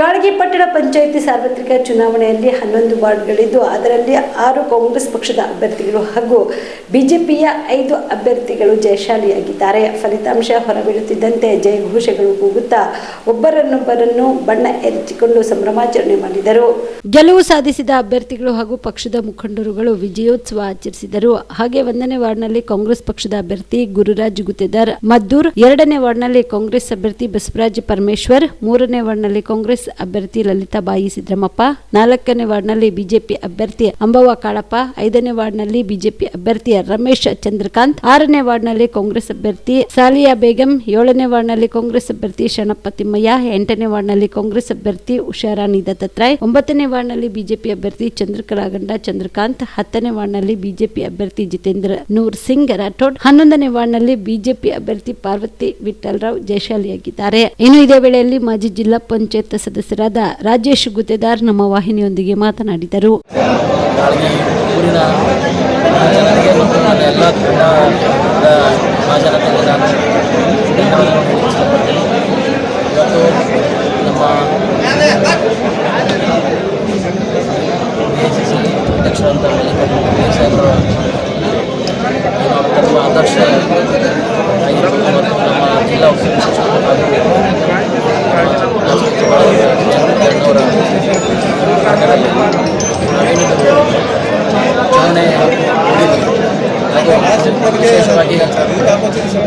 ಕಾಳಗಿ ಪಟ್ಟಣ ಪಂಚಾಯಿತಿ ಸಾರ್ವತ್ರಿಕ ಚುನಾವಣೆಯಲ್ಲಿ ಹನ್ನೊಂದು ವಾರ್ಡ್ಗಳಿದ್ದು, ಅದರಲ್ಲಿ ಆರು ಕಾಂಗ್ರೆಸ್ ಪಕ್ಷದ ಅಭ್ಯರ್ಥಿಗಳು ಹಾಗೂ ಬಿಜೆಪಿಯ ಐದು ಅಭ್ಯರ್ಥಿಗಳು ಜಯಶಾಲಿಯಾಗಿದ್ದಾರೆ. ಫಲಿತಾಂಶ ಹೊರಬೀಳುತ್ತಿದ್ದಂತೆ ಜಯಘೋಷಗಳು ಕೂಗುತ್ತಾ ಒಬ್ಬರನ್ನೊಬ್ಬರನ್ನು ಬಣ್ಣ ಎರಚಿಕೊಂಡು ಸಂಭ್ರಮಾಚರಣೆ ಮಾಡಿದರು. ಗೆಲುವು ಸಾಧಿಸಿದ ಅಭ್ಯರ್ಥಿಗಳು ಹಾಗೂ ಪಕ್ಷದ ಮುಖಂಡರುಗಳು ವಿಜಯೋತ್ಸವ ಆಚರಿಸಿದರು. ಹಾಗೆ ಒಂದನೇ ವಾರ್ಡ್ನಲ್ಲಿ ಕಾಂಗ್ರೆಸ್ ಪಕ್ಷದ ಅಭ್ಯರ್ಥಿ ಗುರುರಾಜ್ ಗುತ್ತೇದಾರ್, ಮದ್ದೂರ್ ಎರಡನೇ ವಾರ್ಡ್ನಲ್ಲಿ ಕಾಂಗ್ರೆಸ್ ಅಭ್ಯರ್ಥಿ ಬಸವರಾಜ್ ಪರಮೇಶ್ವರ್, ಮೂರನೇ ವಾರ್ಡ್ನಲ್ಲಿ ಕಾಂಗ್ರೆಸ್ ಅಭ್ಯರ್ಥಿ ಲಲಿತಾಬಾಯಿ ಸಿದ್ದರಾಮಪ್ಪ, ನಾಲ್ಕನೇ ವಾರ್ಡ್ನಲ್ಲಿ ಬಿಜೆಪಿ ಅಭ್ಯರ್ಥಿ ಅಂಬವ್ವ ಕಾಳಪ್ಪ, ಐದನೇ ವಾರ್ಡ್ನಲ್ಲಿ ಬಿಜೆಪಿ ಅಭ್ಯರ್ಥಿ ರಮೇಶ್ ಚಂದ್ರಕಾಂತ್, ಆರನೇ ವಾರ್ಡ್ನಲ್ಲಿ ಕಾಂಗ್ರೆಸ್ ಅಭ್ಯರ್ಥಿ ಸಾಲಿಯಾ ಬೇಗಂ, ಏಳನೇ ವಾರ್ಡ್ನಲ್ಲಿ ಕಾಂಗ್ರೆಸ್ ಅಭ್ಯರ್ಥಿ ಶರಣಪ್ಪ ತಿಮ್ಮಯ್ಯ, ಎಂಟನೇ ವಾರ್ಡ್ನಲ್ಲಿ ಕಾಂಗ್ರೆಸ್ ಅಭ್ಯರ್ಥಿ ಉಷಾರಾಣಿ ದತ್ತಾತ್ರಾಯ್, ಒಂಬತ್ತನೇ ವಾರ್ಡ್ನಲ್ಲಿ ಬಿಜೆಪಿ ಅಭ್ಯರ್ಥಿ ಚಂದ್ರಕಲಾಗಂಡ ಚಂದ್ರಕಾಂತ್, ಹತ್ತನೇ ವಾರ್ಡ್ನಲ್ಲಿ ಬಿಜೆಪಿ ಅಭ್ಯರ್ಥಿ ಜಿತೇಂದ್ರ ನೂರ್ ಸಿಂಗ್ ರಾಠೋಡ್, ಹನ್ನೊಂದನೇ ವಾರ್ಡ್ನಲ್ಲಿ ಬಿಜೆಪಿ ಅಭ್ಯರ್ಥಿ ಪಾರ್ವತಿ ವಿಠಲ್ರಾವ್ ಜಯಶಾಲಿಯಾಗಿದ್ದಾರೆ. ಇನ್ನು ಇದೇ ವೇಳೆಯಲ್ಲಿ ಮಾಜಿ ಜಿಲ್ಲಾ ಪಂಚಾಯತ್ ಸದಸ್ಯರಾದ ರಾಜೇಶ್ ಗುತ್ತೇದಾರ್ ನಮ್ಮ ವಾಹಿನಿಯೊಂದಿಗೆ ಮಾತನಾಡಿದರು. ಕಾಳಗಿ ಊರಿನ ಜನರಿಗೆ ಮತ್ತು ನನ್ನ ಎಲ್ಲ ಕುಟುಂಬದ ಮಹಾಜನತೆಗೆ ನಾನು ಧನ್ಯವಾದಗಳನ್ನು ಹೇಳಲಿಕ್ಕೆ ಇಷ್ಟಪಡ್ತೀನಿ ಇವತ್ತು ನಮ್ಮ ಎ ಸಿ ಸಿ ಅಧ್ಯಕ್ಷರಾದಂಥ ಮಲ್ಲಿಕಾರ್ಜುನ ಸಾಹೇಬರ ಏನು ನಮ್ಮ ಆದರ್ಶ ಆಗಿರ್ಬೋದು ಮತ್ತು ನಮ್ಮ ಜಿಲ್ಲಾ ಉಸ್ತುವಾರಿ ಸಚಿವರು ಹಾಗೂ ಜನರವರ ಕಾರ್ಯದಲ್ಲಿ ನಾವೇನಿದ್ರು ಚುನಾವಣೆ ಮುಗಿದ್ವಿ ಹಾಗೆ ವಿಶೇಷವಾಗಿ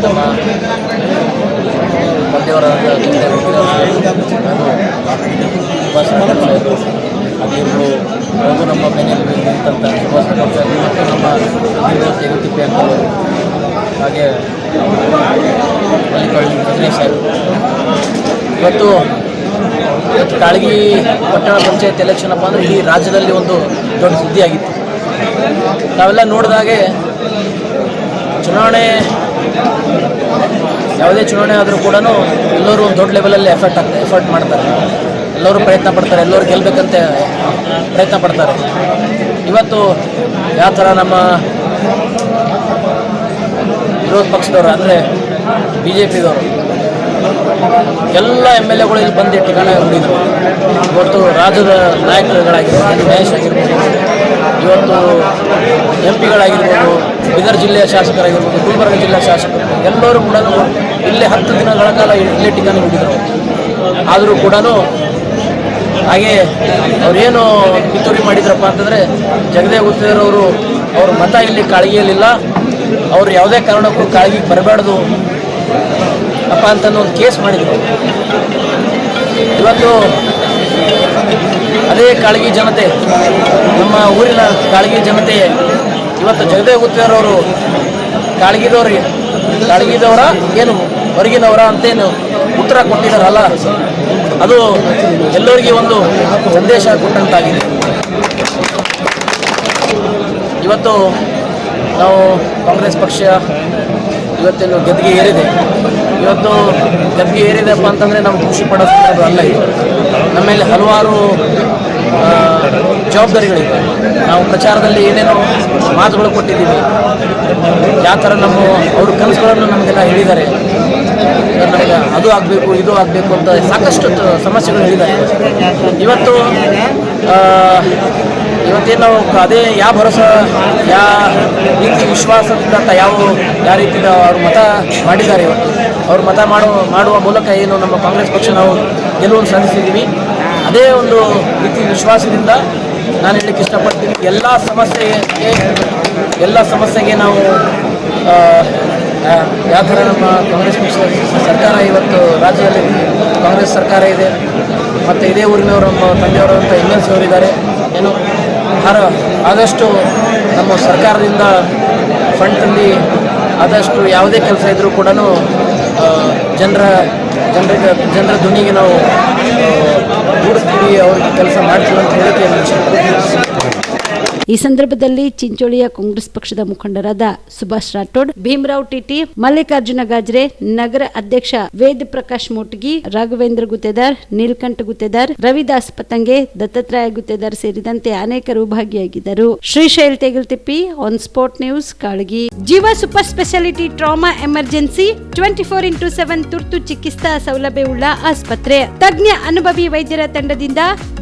ನಮ್ಮ ಮಂಡ್ಯವರಾದ ಹಾಗೂ ಸುಭಾಷ್ ಸಾಹೇಬರು ಹಾಗೆ ಇವರು ಹಾಗೂ ನಮ್ಮ ಮನೆಯಲ್ಲಿ ನಿಂತಂಥ ಸುಭಾಷ್ ಸಾಹೇಬರು ಮತ್ತು ನಮ್ಮ ಹಿರಿಯ ತೆಗುತಿಪ್ಪೆ ಅಂಕಲ್ ಹಾಗೆ ಮಲ್ಲಿಕಾರ್ಜುನ ಖರ್ಗೆ ಸಾಹೇಬರು ಇವತ್ತು ಇವತ್ತು ಕಾಳಗಿ ಪಟ್ಟಣ ಪಂಚಾಯತ್ ಎಲೆಕ್ಷನ್ ಅಪ್ಪ ಅಂದರೆ ಇಡೀ ರಾಜ್ಯದಲ್ಲಿ ಒಂದು ದೊಡ್ಡ ಸುದ್ದಿಯಾಗಿತ್ತು. ನಾವೆಲ್ಲ ನೋಡಿದಾಗೆ ಚುನಾವಣೆ, ಯಾವುದೇ ಚುನಾವಣೆ ಆದರೂ ಕೂಡ ಎಲ್ಲರೂ ಒಂದು ದೊಡ್ಡ ಲೆವೆಲಲ್ಲಿ ಎಫರ್ಟ್ ಆಗ್ತದೆ ಎಫರ್ಟ್ ಮಾಡ್ತಾರೆ. ಎಲ್ಲರೂ ಪ್ರಯತ್ನ ಪಡ್ತಾರೆ, ಎಲ್ಲರೂ ಗೆಲ್ಲಬೇಕಂತ ಪ್ರಯತ್ನ ಪಡ್ತಾರೆ. ಇವತ್ತು ಯಾವ ಥರ ನಮ್ಮ ವಿರೋಧ ಪಕ್ಷದವರು ಅಂದರೆ ಬಿ ಜೆ ಪಿದವರು ಎಲ್ಲ ಎಂ ಎಲ್ ಎಗಳು ಇಲ್ಲಿ ಬಂದು ಠಿಕಾಣ ಇವತ್ತು ರಾಜ್ಯದ ನಾಯಕರುಗಳಾಗಿರ್ಬೋದು ಮಹೇಶ್ ಆಗಿರ್ಬೋದು ಇವತ್ತು ಎಂ ಪಿಗಳಾಗಿರ್ಬೋದು, ಬೀದರ್ ಜಿಲ್ಲೆಯ ಶಾಸಕರಾಗಿರ್ಬೋದು, ಗುಲ್ಬರ್ಗ ಜಿಲ್ಲೆಯ ಶಾಸಕರು, ಎಲ್ಲರೂ ಕೂಡ ಇಲ್ಲಿ ಹತ್ತು ದಿನಗಳ ಕಾಲ ಇಲ್ಲೇ ಠಿಕಾಣ ಹೋಗಿದ್ರು ಆದರೂ ಕೂಡ ಹಾಗೆ ಅವರೇನು ಪಿತೂರಿ ಮಾಡಿದ್ರಪ್ಪ ಅಂತಂದರೆ ಜಗದೇ ಗುತ್ತೇರವರು ಅವ್ರ ಮತ ಇಲ್ಲಿ ಕಾಳಗಿಯಲ್ಲಿಲ್ಲ. ಅವ್ರು ಯಾವುದೇ ಕಾರಣಕ್ಕೂ ಕಾಳಗಿಗೆ ಬರಬಾರ್ದು. ಅಪ್ಪ ಅಂತ ಒಂದು ಕೇಸ್ ಮಾಡಿದ್ರು. ಇವತ್ತು ಅದೇ ಕಾಳಗಿ ಜನತೆ, ನಮ್ಮ ಊರಿನ ಕಾಳಗಿ ಜನತೆ, ಇವತ್ತು ಜಗದೇ ಗುತ್ತೇರವರು ಕಾಳಗಿದವ್ರಿಗೆ, ಕಾಳಗಿದವರ ಏನು ಹೊರಗಿನವರ ಅಂತೇನು ಉತ್ತರ ಕೊಟ್ಟಿದ್ದಾರಲ್ಲ, ಅದು ಎಲ್ಲರಿಗೆ ಒಂದು ಸಂದೇಶ ಕೊಟ್ಟಂತಾಗಿದೆ. ಇವತ್ತು ನಾವು ಕಾಂಗ್ರೆಸ್ ಪಕ್ಷ ಇವತ್ತೇನು ಗದ್ದಿಗೆ ಏರಿದೆ? ಇವತ್ತು ಗದ್ದಿಗೆ ಏರಿದೆಪ್ಪ ಅಂತಂದರೆ ನಾವು ಖುಷಿ ಪಡೋದು ಅಲ್ಲ ಇದು. ನಮ್ಮಲ್ಲಿ ಹಲವಾರು ಜವಾಬ್ದಾರಿಗಳಿವೆ ನಾವು ಪ್ರಚಾರದಲ್ಲಿ ಏನೇನೋ ಮಾತುಗಳು ಕೊಟ್ಟಿದ್ದೀವಿ. ಯಾವ ಥರ ನಮ್ಮ, ಅವ್ರ ಕನಸುಗಳನ್ನು ನಮಗೆಲ್ಲ ಹೇಳಿದ್ದಾರೆ. ನಮಗೆ ಅದು ಆಗಬೇಕು, ಇದು ಆಗಬೇಕು ಅಂತ ಸಾಕಷ್ಟು ಸಮಸ್ಯೆಗಳು ಹೇಳಿದ್ದಾರೆ. ಇವತ್ತು ಇವತ್ತೇನು ನಾವು ಅದೇ ಯಾವ ಭರೋಸಾ ಯಾವ ರೀತಿ ವಿಶ್ವಾಸದಿಂದ ಯಾವ ಯಾವ ರೀತಿ ಅವರು ಮತ ಮಾಡಿದ್ದಾರೆ ಇವತ್ತು. ಅವ್ರು ಮತ ಮಾಡುವ ಮಾಡುವ ಮೂಲಕ ಏನು ನಮ್ಮ ಕಾಂಗ್ರೆಸ್ ಪಕ್ಷ ನಾವು ಗೆಲುವನ್ನು ಸಾಧಿಸಿದ್ದೀವಿ. ಅದೇ ಒಂದು ರೀತಿ ವಿಶ್ವಾಸದಿಂದ ನಾನು ಹೇಳಲಿಕ್ಕೆ ಇಷ್ಟಪಡ್ತೀನಿ. ಎಲ್ಲ ಸಮಸ್ಯೆಗೆ ಎಲ್ಲ ಸಮಸ್ಯೆಗೆ ನಾವು ಯಾವ ಥರ ನಮ್ಮ ಕಾಂಗ್ರೆಸ್ ಪಕ್ಷ ಸರ್ಕಾರ ಇವತ್ತು ರಾಜ್ಯದಲ್ಲಿ ಕಾಂಗ್ರೆಸ್ ಸರ್ಕಾರ ಇದೆ. ಮತ್ತು ಇದೇ ಊರಿನವರು ನಮ್ಮ ತಂದೆಯವರು ಎಲ್ ಸಿ ಅವರಿದ್ದಾರೆ ಏನು ಹರ ಆದಷ್ಟು ನಮ್ಮ ಸರ್ಕಾರದಿಂದ ಫಂಡಲ್ಲಿ ಆದಷ್ಟು ಯಾವುದೇ ಕೆಲಸ ಇದ್ದರೂ ಕೂಡ ಜನರ, ಜನರಿಗೆ, ಜನರ ಧ್ವನಿಗೆ ನಾವು ಗೂಡಿಸ್ತೀವಿ ಅವ್ರಿಗೆ ಕೆಲಸ ಮಾಡ್ತೀವಿ ಅಂತ ಹೇಳಿಕೆ ಈ ಸಂದರ್ಭದಲ್ಲಿ ಚಿಂಚೋಳಿಯ ಕಾಂಗ್ರೆಸ್ ಪಕ್ಷದ ಮುಖಂಡರಾದ ಸುಭಾಷ್ ರಾಠೋಡ್, ಭೀಮರಾವ್ ಟಿಟಿ, ಮಲ್ಲಿಕಾರ್ಜುನ ಗಾಜ್ರೆ, ನಗರ ಅಧ್ಯಕ್ಷ ವೇದ ಪ್ರಕಾಶ್ ಮೋಟಗಿ, ರಾಘವೇಂದ್ರ ಗುತ್ತೇದಾರ್, ನೀಲ್ಕಂಠ ಗುತ್ತೇದಾರ್, ರವಿದಾಸ್ ಪತಂಗೆ, ದತ್ತಾತ್ರೇಯ ಗುತ್ತೇದಾರ್ ಸೇರಿದಂತೆ ಅನೇಕರು ಭಾಗಿಯಾಗಿದ್ದರು. Shrishail Tegiltippi on spot news, Kalagi. Jeeva super speciality trauma emergency, twenty four into seven ತುರ್ತು ಚಿಕಿತ್ಸಾ ಸೌಲಭ್ಯವುಳ್ಳ ಆಸ್ಪತ್ರೆ. ತಜ್ಞ ಅನುಭವಿ ವೈದ್ಯರ ತಂಡದಿಂದ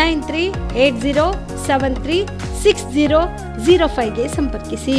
nine three eight zero seven three six zero zero ಫೈವ್ಗೆ ಸಂಪರ್ಕಿಸಿ.